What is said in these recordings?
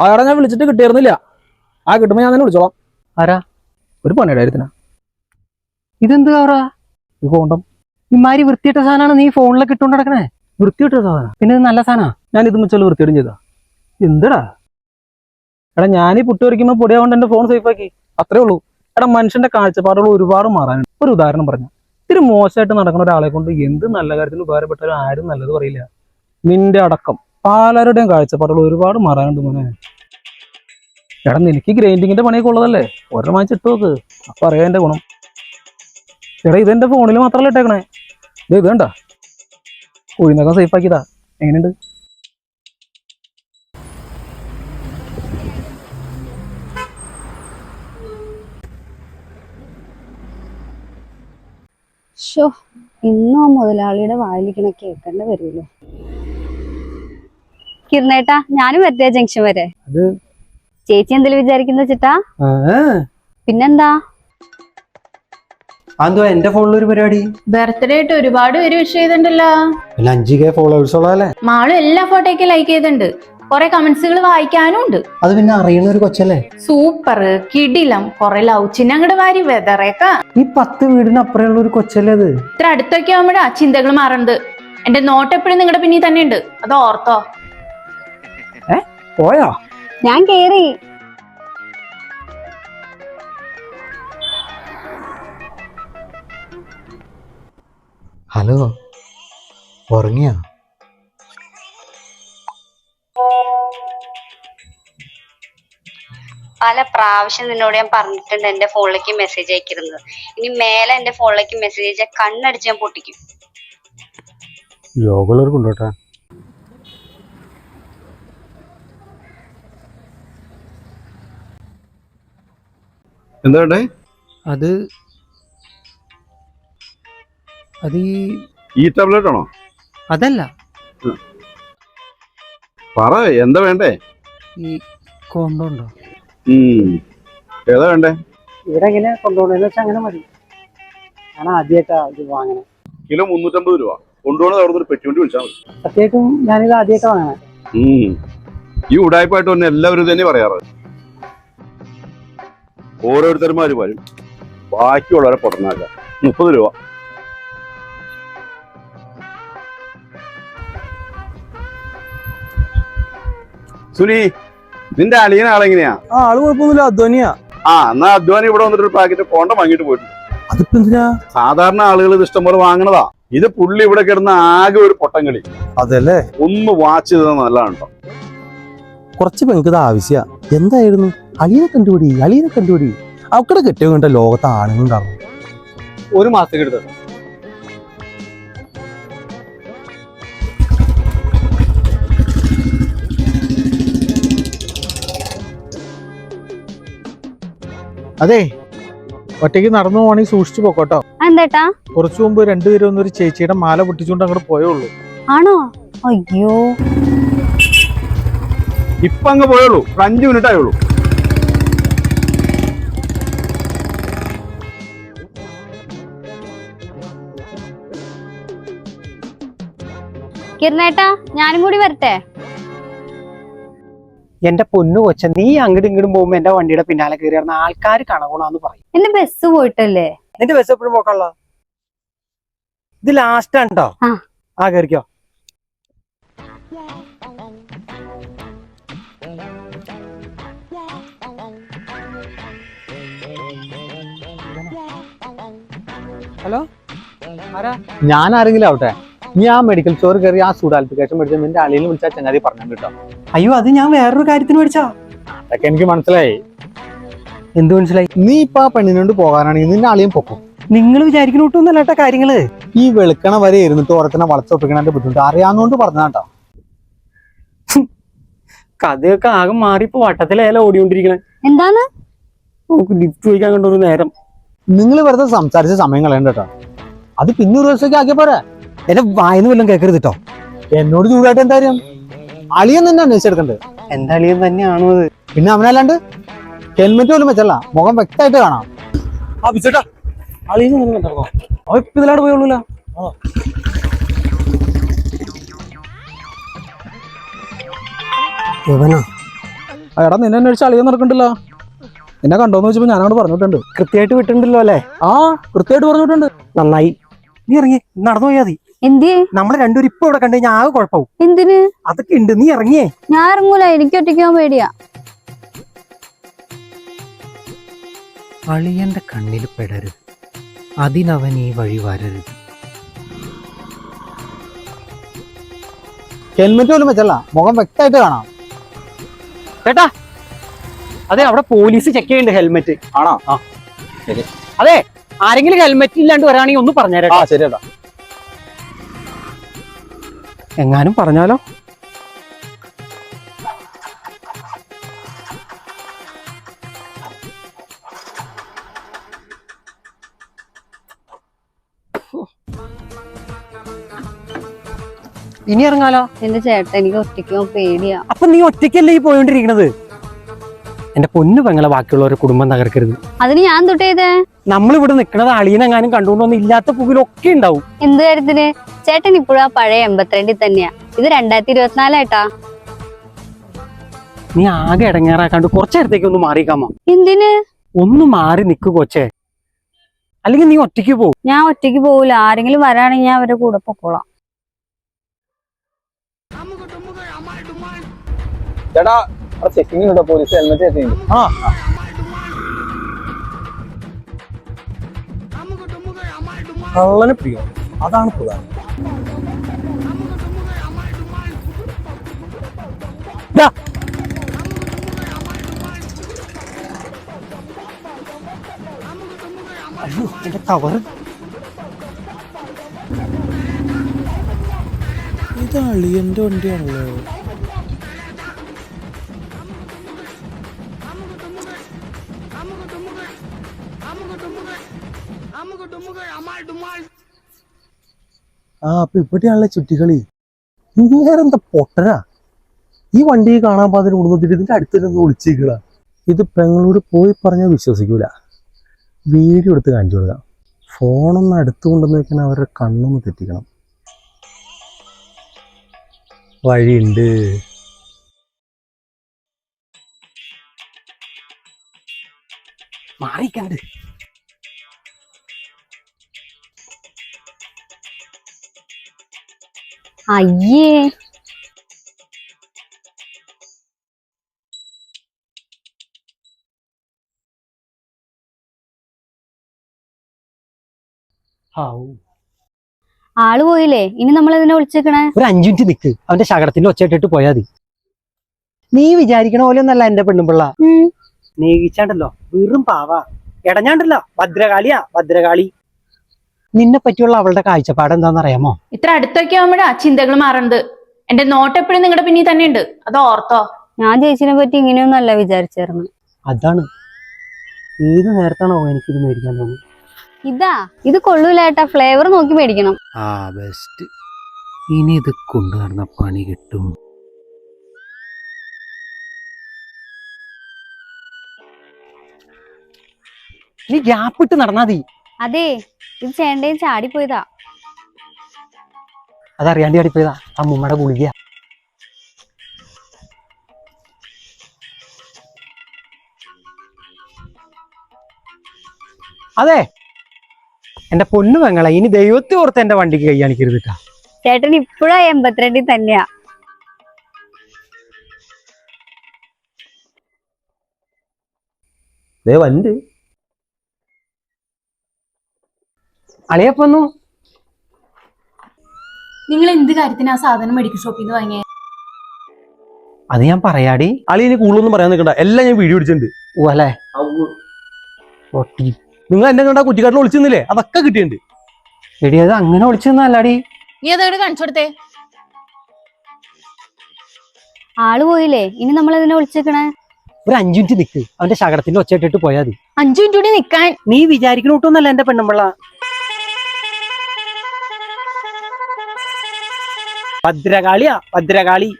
അയാളെ ഞാൻ വിളിച്ചിട്ട് കിട്ടിയിരുന്നില്ല. ആ കിട്ടുമ്പോ ഞാൻ തന്നെ വിളിച്ചോളാം. ആരാ? ഒരു പണിയുടെ ഇതെന്ത് കവറാ കോണ്ടം. ഇമാരി വൃത്തിയിട്ട സാധനമാണ് നീ ഫോണിലൊക്കെ ഇട്ടുകൊണ്ട് നടക്കണേ. വൃത്തിയിട്ട സാധനം. പിന്നെ ഇത് നല്ല സാധനാ? ഞാൻ ഇത് വെച്ചാൽ വൃത്തിയിടും ചെയ്താ. എന്തടാ? എടാ ഞാൻ ഈ പുട്ട് വരയ്ക്കുമ്പോൾ പൊടിയാകൊണ്ട് എന്റെ ഫോൺ സേഫ് ആക്കി. അത്രേ ഉള്ളൂ. എടാ മനുഷ്യന്റെ കാഴ്ചപ്പാടുകൾ ഒരുപാട് മാറാനുണ്ട്. ഒരു ഉദാഹരണം പറഞ്ഞു. ഇത്തിരി മോശമായിട്ട് നടക്കുന്ന ഒരാളെ കൊണ്ട് എന്ത് നല്ല കാര്യത്തിന് ഉപകാരപ്പെട്ടാലും ആരും നല്ലത് പറയില്ല. നിന്റെ അടക്കം. പലരുടെയും കാഴ്ചപ്പാടുകൾ ഒരുപാട് മാറാനുണ്ട് മോനെ. എടാ നിനക്ക് ഗ്രൈൻഡിങ്ങിന്റെ പണിയൊക്കെ ഉള്ളതല്ലേ? ഒരെണ്ണം വാങ്ങിച്ചിട്ട് നോക്ക്. അപ്പൊ അറിയാം എന്റെ ഗുണം. എടാ ഇതെന്റെ ഫോണിൽ മാത്രമല്ല ഇട്ടേക്കണേ. ഇത് ഇത് കണ്ട? ഉഴുന്നൊക്കെ സേഫ് ആക്കിയതാ. എങ്ങനെയുണ്ട്? ഷോ ഇന്നും മുതലാളിയുടെ വായിലിരിക്കണ കേൾക്കേണ്ട വരുമല്ലോ. കിരണേട്ടാ ഞാനും വരട്ടെ ജംഗ്ഷൻ വരെ. അത് ചേച്ചി എന്തെങ്കിലും വിചാരിക്കുന്ന ചിട്ടാ? പിന്നെന്താ? അതോ എന്റെ ഫോണിൽ ഒരു പരിപാടി? ബർത്ത്ഡേ ആയിട്ട് ഒരുപാട് പേര് വിഷ് ചെയ്തിട്ടുണ്ടല്ലോ. പിന്നെ അഞ്ച് കെ ഫോളോവേഴ്സ് ഉള്ളതല്ലേ മാളും എല്ലാ ഫോട്ടോയ്ക്ക് ലൈക്ക് ചെയ്തിട്ടുണ്ട്. കുറെ കമന്റ്സുകൾ വായിക്കാനും ഉണ്ട്. അത് പിന്നെ അറിയുന്ന ഒരു കൊച്ചല്ലേ? സൂപ്പർ കിടിലം. കുറെ ലവ് ചിഹ്നം അങ്ങോട്ട് വാരി വെതറേക്ക. ഈ പത്ത് വീടിന് അപ്പുറമുള്ള ഒരു കൊച്ചല്ലേ അത്? ഇത്ര അടുത്തൊക്കെ ആവുമ്പോഴാ ചിന്തകൾ മാറണത്. എന്റെ നോട്ട് എപ്പോഴും നിങ്ങളുടെ പിന്നിൽ തന്നെ ഉണ്ട്. അത് ഓർത്തോ. പോയാ? ഞാൻ കേറി. ഹലോ ഉറങ്ങിയോ? പല പ്രാവശ്യം നിന്നോട് ഞാൻ പറഞ്ഞിട്ടുണ്ട് എന്റെ ഫോണിലേക്ക് മെസ്സേജ് അയക്കരുത് ഇനി മേലെ എന്റെ ഫോണിലേക്ക് മെസ്സേജ് അയച്ചാൽ കണ്ണടിച്ച് ഞാൻ പൊട്ടിക്കും. യോഗമുള്ളവർക്ക് ഉണ്ടോട്ടാ എന്താ വേണ്ടേ? അത് അത് ഈ ഈ ടാബ്ലറ്റ് ആണോ? അതല്ല. പറ എന്താ വേണ്ടേ? ഈ കോണ്ടോ ഉണ്ടോ ഉം. ഏതാ വേണ്ടേ? ഇവിടെ എങ്ങനെ കൊണ്ടുപോകണെന്ന് വെച്ചാൽ അങ്ങനെ മതി. ഞാൻ ആദ്യമായിട്ടാ ഇത് വാങ്ങണേ. കിലോ മുന്നൂറ്റമ്പത് രൂപ. കൊണ്ടുപോകണത് അവിടെ ഒരു പെട്ടിവണ്ടി വിളിച്ചാൽ മതി. സത്യമായിട്ടും ഞാനിത് ആദ്യമായിട്ടാ വാങ്ങണേ. ഈ ഉടായ്പായിട്ട് തന്നെ എല്ലാവരും തന്നെ പറയാറ്. ഓരോരുത്തരുമാര് വരും. ബാക്കിയുള്ളവരെ പൊട്ടനാക്ക. മുപ്പത് രൂപ. സുനി നിന്റെ അളിയൻ ആളെങ്ങനെയാ? ആ ആൾ കുഴപ്പമൊന്നുമില്ല. അധ്വാനിയാ ആ എന്നാ അധ്വാനി ഇവിടെ വന്നിട്ട് ഒരു പാക്കറ്റ് പോണ്ട വാങ്ങിയിട്ട് പോയിട്ടുണ്ട്. അതിപ്പോ എന്തിനാ? സാധാരണ ആളുകൾ ഇത് ഇഷ്ടംപോലെ വാങ്ങണതാ. ഇത് പുള്ളി ഇവിടെ കിടന്ന ആകെ ഒരു പൊട്ടം കളി അതല്ലേ? ഒന്ന് വാച്ച് ചെയ്തത് നല്ലതാണ് കേട്ടോ കുറച്ച് പെങ്ങൾക്ക് ഇത് ആവശ്യ. എന്തായിരുന്നു? അളിയനെ കണ്ടുപിടി അളിയനെ കണ്ടുപിടി. അവിടെ കെട്ടിയ കണ്ട ലോകത്ത് ആണുങ്ങളുണ്ടാവും ഒരു മാസത്തേക്ക് എടുത്തത് അതെ ഒറ്റയ്ക്ക് നടന്നു പോവാണെങ്കിൽ സൂക്ഷിച്ചു പോക്കോട്ടോ. എന്തേട്ടാ കുറച്ചു മുമ്പ് രണ്ടുപേരും ഒന്ന് ഒരു ചേച്ചിയുടെ മാല പൊട്ടിച്ചുകൊണ്ട് അങ്ങോട്ട് പോയുള്ളൂ. ആണോ? അയ്യോ. ഇപ്പൊ അങ്ങ് പോയുള്ളൂ ഒരു അഞ്ചു മിനിറ്റ് ആയുള്ളൂ. കിരണേട്ടാ ഞാനും കൂടി വരട്ടെ? എന്റെ പൊന്നു കൊച്ച നീ അങ്ങോട്ടും ഇങ്ങോട്ടും പോകുമ്പോ എന്റെ വണ്ടിയുടെ പിന്നാലെ കയറി നടന്ന ആൾക്കാർ കണകണാന്ന് പറയും. എന്റെ ബസ് പോയിട്ടല്ലേ? നിന്റെ ബസ് എപ്പോഴും പോക്കാനുള്ള ഇത് ലാസ്റ്റ് ആണ്ടോ. ആ. കയറിക്കോ ഹലോ? ആരാ? ഞാൻ ആരെങ്കിലും ആവട്ടെ? നീ ആ മെഡിക്കൽ സ്റ്റോർ കയറി ആ സൂഡാൽപ്പിക്കേഷൻ മേടിച്ച നിന്റെ അളിയിൽ വിളിച്ചാൽ ചങ്ങാതി പറഞ്ഞു കേട്ടോ. അയ്യോ അത് ഞാൻ വേറൊരു കാര്യത്തിന് മേടിച്ചാ. അതൊക്കെ എനിക്ക് മനസ്സിലായി. എന്ത് മനസ്സിലായി? നീ ഇപ്പൊ ആ പെണ്ണിനോട് പോകാനാണെങ്കിൽ നിന്റെ അളിയും പൊക്കും. നിങ്ങൾ വിചാരിക്കുന്ന ഒട്ടൊന്നല്ല കേട്ടോ കാര്യങ്ങൾ. ഈ വെളുക്കണ വരെ ഇരുന്നിട്ട് ഓരത്തിനെ വളച്ചൊപ്പിക്കണതിന്റെ ബുദ്ധിമുട്ട് അറിയാവുന്നതുകൊണ്ട് പറഞ്ഞാട്ടോ കഥയൊക്കെ ആകെ മാറി ഇപ്പൊ വട്ടത്തിലേല ഓടിക്കൊണ്ടിരിക്കണേ. എന്താണ് നമുക്ക് ലിഫ്റ്റ് ചോദിക്കാൻ കണ്ടൊരു നേരം. നിങ്ങൾ വെറുതെ സംസാരിച്ച സമയം കളയണ്ട കേട്ടോ. അത് പിന്നെ ഒരു ദിവസത്തേക്ക് ആക്കിയ പോരെ. എന്റെ വായന്ന് വല്ലതും കേൾക്കരുത് കേട്ടോ എന്നോട് ചൂടായിട്ട് എന്താ കാര്യം അളിയൻ തന്നെ അന്വേഷിച്ചെടുക്കണ്ടേ എന്റെ അളിയൻ തന്നെയാണോ അത്? പിന്നെ അവനല്ലാണ്ട്? ഹെൽമെറ്റ് പോലും വെച്ചല്ല. മുഖം വ്യക്തമായിട്ട് കാണാം. ആ അവ പോയുള്ളൂല എടാ നിന്നെ അന്വേഷിച്ച് അളിയൻ നടക്കണ്ടല്ലോ? എന്നെ കണ്ടോന്ന് വെച്ചപ്പോ ഞാനോട് പറഞ്ഞിട്ടുണ്ട്. കൃത്യമായിട്ട് വിട്ടിട്ടുണ്ടല്ലോ അല്ലേ? ആ കൃത്യമായിട്ട് പറഞ്ഞിട്ടുണ്ട്. നന്നായി. നീ ഇറങ്ങി. നടന്നു പോയാ നമ്മൾ രണ്ടുപേരും ഇപ്പൊ ഇവിടെ കണ്ടു കഴിഞ്ഞാൽ ആകെ കുഴപ്പവും. എന്തിന്? അതൊക്കെ ഉണ്ട്. നീ ഇറങ്ങിയേ. ഞാൻ ഇറങ്ങൂല. എനിക്ക് ഒറ്റയ്ക്കാൻ പേടിയാ. അളിയന്റെ കണ്ണിൽ പെടരുത്. അതിനവൻ ഈ വഴി വരരുത്. ഹെൽമെറ്റ് പോലും വെച്ചല്ല. മുഖം വ്യക്തമായിട്ട് കാണാം. കേട്ടാ അതെ അവിടെ പോലീസ് ചെക്ക് ചെയ്യുന്നുണ്ട് ഹെൽമെറ്റ്. ആണോ? ആ അതെ ആരെങ്കിലും ഹെൽമെറ്റ് ഇല്ലാണ്ട് വരാണെങ്കിൽ ഒന്ന് പറഞ്ഞേരാ ശരി ശരിയേട്ടാ എങ്ങാനും പറഞ്ഞാലോ? ഇനി ഇറങ്ങാലോ? എന്റെ ചേട്ടൻ എനിക്ക് ഒറ്റയ്ക്ക് പേടിയാ. അപ്പൊ നീ ഒറ്റയ്ക്കല്ലേ ഈ പോയോണ്ടിരിക്കണത്? എന്റെ പൊന്നു പെങ്ങളെ ബാക്കിയുള്ളവരെ കുടുംബം തകർക്കരുത്. അതിന് ഞാൻ തൊട്ടേത് നമ്മളിവിടെ നിക്കണത് അളിയനെങ്ങാനും കണ്ടുകൊണ്ടൊന്നും ഇല്ലാത്ത പുകിലൊക്കെ ഉണ്ടാവും. എന്ത് കാര്യത്തിന് ചേട്ടൻ ഇപ്പോഴും ആ പഴയ എൺപത്തിരണ്ടിൽ തന്നെയാ. ഇത് രണ്ടായിരത്തി ഇരുപത്തിനാലായിട്ടാ നീ ആകെ ഇടങ്ങേറാക്കാണ്ട് കുറച്ചേരത്തേക്ക് ഒന്ന് മാറിക്കാമോ എന്തിന്? ഒന്ന് മാറി നിക്ക് കൊച്ചേ. അല്ലെങ്കിൽ നീ ഒറ്റയ്ക്ക് പോ. ഞാൻ ഒറ്റയ്ക്ക് പോവില്ല ആരെങ്കിലും വരാണെങ്കിൽ ഞാൻ അവരുടെ കൂടെ പൊക്കോളാം. ചേട്ടാ ചെക്കിംഗ് ഉണ്ടോ പോലീസ് ഹെൽമെറ്റ് ചെക്കിംഗ് ആ. കള്ളനെ പിടിക്കണം. അതാണ് പ്രധാനം. ദാ. അയ്യോ എന്റെ കവർ ഇത് അളിയന്റെ വണ്ടിയാണല്ലോ. ആ അപ്പൊ ഇവിടെയാണല്ലേ ചുറ്റിക്കളി? ഇങ്ങേരെന്താ പൊട്ടരാ ഈ വണ്ടി കാണാൻ പാതിന് കുടുംബത്തിൽ ഇതിന്റെ അടുത്ത് വിളിച്ചേക്കുക ഇത് പെങ്ങളോട് പോയി പറഞ്ഞാൽ വിശ്വസിക്കൂല. വീഡിയോ എടുത്ത് കാണിച്ചു കൊടുക്കാം. ഫോണൊന്ന് അടുത്ത് കൊണ്ടുവന്ന് വെക്കാൻ അവരുടെ കണ്ണൊന്ന് തെറ്റിക്കണം. വഴിയുണ്ട്. മാറിക്കണ്ട്. അയ്യേ. ആൾ പോയില്ലേ? ഇനി നമ്മൾ ഇതിനെ വിളിച്ചേക്കണേ? ഒരു അഞ്ചു മിനിറ്റ് നിക്ക്. അവന്റെ ശകടത്തിന്റെ ഒച്ചയിട്ടിട്ട് പോയാ മതി. നീ വിചാരിക്കണ പോലെ ഒന്നല്ല എന്റെ പെണ്ണുമ്പിള്ള. നീ വിളിച്ചാണ്ടല്ലോ വെറും പാവാ. എടഞ്ഞാണ്ടല്ലോ. ഭദ്രകാളിയാ. ഭദ്രകാളി. നിന്നെ പറ്റിയുള്ള അവളുടെ കാഴ്ചപ്പാട് എന്താണെന്നറിയാമോ? ഇത്ര അടുത്തൊക്കെ ആവുമ്പോഴാ ചിന്തകൾ മാറണത്. എന്റെ നോട്ട് എപ്പോഴും നിങ്ങളുടെ പിന്നിൽ തന്നെ ഉണ്ട് അത് ഓർത്തോ. ഞാൻ ചേച്ചിനെ പറ്റി ഇങ്ങനെയൊന്നല്ല വിചാരിച്ചായിരുന്നു അതാണ്. ഏത് നേരത്താണോ എനിക്കിത് മേടിക്കാൻ തോന്നുന്നത്? ഇതാ ഇത് കൊള്ളൂലേട്ടാ ഫ്ലേവർ നോക്കി മേടിക്കണം. ആ ബെസ്റ്റ്. ഇനി ഇത് കൊണ്ടു നടന്ന പണി കിട്ടും. നീ ഗ്യാപ്പിട്ട് നടന്നാ മതി. അതെ ഇത് ചേണ്ടയും ചാടിപ്പോയതാ. അതറിയാണ്ട് ചാടിപ്പോയതാ. അമ്മൂമ്മയുടെ ഗുളിക അതെ എന്റെ പൊന്നു പെങ്ങളെ ഇനി ദൈവത്തെ ഓർത്ത് എന്റെ വണ്ടിക്ക് കൈ കാണിക്കരുത് ട്ടാ. ചേട്ടൻ ഇപ്പോഴാ എൺപത്തിരണ്ടിൽ തന്നെയാ. ദേ വണ്ട് അളിയപ്പൊന്നു. നിങ്ങൾ എന്ത് കാര്യത്തിന് ആ സാധനം മെഡിക്കൽ ഷോപ്പിൽ നിന്ന് വാങ്ങിയ? അത് ഞാൻ പറയാടി. അളി ഇനി കൂടുതലൊന്നും പറയാൻ നിൽക്കണ്ട. എല്ലാം ഞാൻ വീഡിയോ അടിച്ചിട്ടുണ്ട് ഓ അല്ലേ? പൊട്ടി. നിങ്ങൾ എന്നെ കണ്ട കുറ്റിക്കാട്ടിൽ ഒളിച്ചിരുന്നില്ലേ? അതൊക്കെ കിട്ടിയിട്ടുണ്ട്. എടി അത് അങ്ങനെ ഒളിച്ചിരുന്നല്ലാടി നീ അതോട് കാണിച്ചു കൊടുത്തേ? ആൾ പോയില്ലേ? ഇനി നമ്മൾ അതിനെ വിളിച്ചേക്കണേ ഒരു അഞ്ചു മിനിറ്റ് നിക്ക്. അവന്റെ ശകടത്തിന്റെ ഒച്ചയിട്ടിട്ട് പോയാൽ മതി. അഞ്ചു മിനിറ്റ് കൂടി നിക്കാൻ. നീ വിചാരിക്കണ ഒട്ടൊന്നല്ല എന്റെ പെണ്ണുമ്പിള്ള ഭദ്രകാളിയാ ഭദ്രകാളി.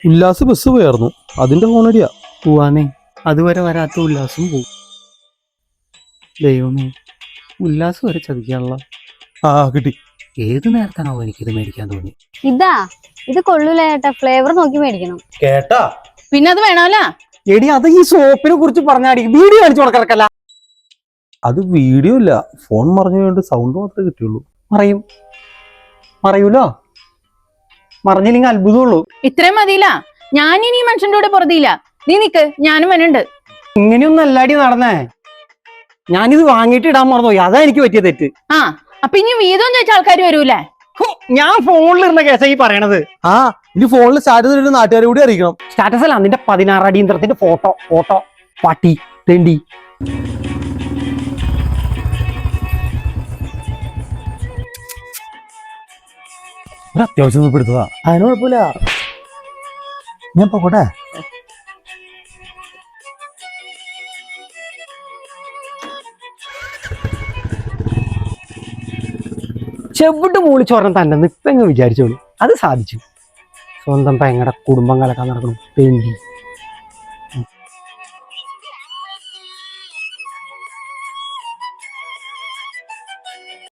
ഉല്ലാസ് ബസ് പോയായിരുന്നു അതിന്റെ ഫോണടിയാ പോവാന്നേ. അതുവരെ വരാത്ത ഉല്ലാസും പോവും. ദൈവമേ ഉല്ലാസ് വരെ ചതിക്കാനുള്ള. ആ കിട്ടി. ഏത് നേരത്താണോ എനിക്കിത് മേടിക്കാൻ തോന്നി ഇതാ ഇത് കൊള്ളൂല ചേട്ടാ ഫ്ലേവർ നോക്കി മേടിക്കണം. കേട്ടാ? പിന്നെ അത് വേണമല്ലേ എടി അത് ഈ സോപ്പിനെ കുറിച്ച് പറഞ്ഞാടി. വീഡിയോ കാണിച്ചു കൊടുക്കറക്കല്ല അത് വീഡിയോ ഇല്ല. ഫോൺ മറിഞ്ഞു കൊണ്ട് സൗണ്ട് മാത്രമേ കിട്ടിയുള്ളൂ. മറയും. മറയൂലോ. മറിഞ്ഞില്ലെങ്കിൽ അത്ഭുതമുള്ളൂ. ഇത്രയും മതിയില്ല. ഞാൻ ഇനി ഈ മനുഷ്യന്റെ കൂടെ പുറത്തിയില്ല നീ നിക്ക്. ഞാനും വനുണ്ട് ഇങ്ങനെയൊന്നും അല്ലാടി നടന്നേ. ഞാനിത് വാങ്ങിയിട്ട് ഇടാൻ മറന്നുപോയി. അതാ എനിക്ക് പറ്റിയ തെറ്റ്. ആ അപ്പൊ ഇനി വീതം ചോദിച്ച ആൾക്കാർ വരൂലേ ഹോ, ഞാൻ ഫോണിലിരുന്ന കേസാ ഈ പറയണത്. ആ ഇനി ഫോണിൽ സ്റ്റാറ്റസ് ഇടുന്ന നാട്ടുകാരെ കൂടി അറിയിക്കണം. സ്റ്റാറ്റസ് അല്ല നിന്റെ പതിനാറ് അടിയന്തരത്തിന്റെ ഫോട്ടോ ഫോട്ടോ പട്ടി തെണ്ടി. ഒരു അത്യാവശ്യം ഒന്ന് അതിന് കുഴപ്പമില്ല. ഞാൻ പോകട്ടെ ചെവിട്ട് മൂളിച്ചോറണം തന്നെ നിപ്പെങ്ങ് വിചാരിച്ചോളൂ. അത് സാധിച്ചു. സ്വന്തം പെങ്ങടെ കുടുംബം കലക്കാൻ നടക്കണം തെണ്ടി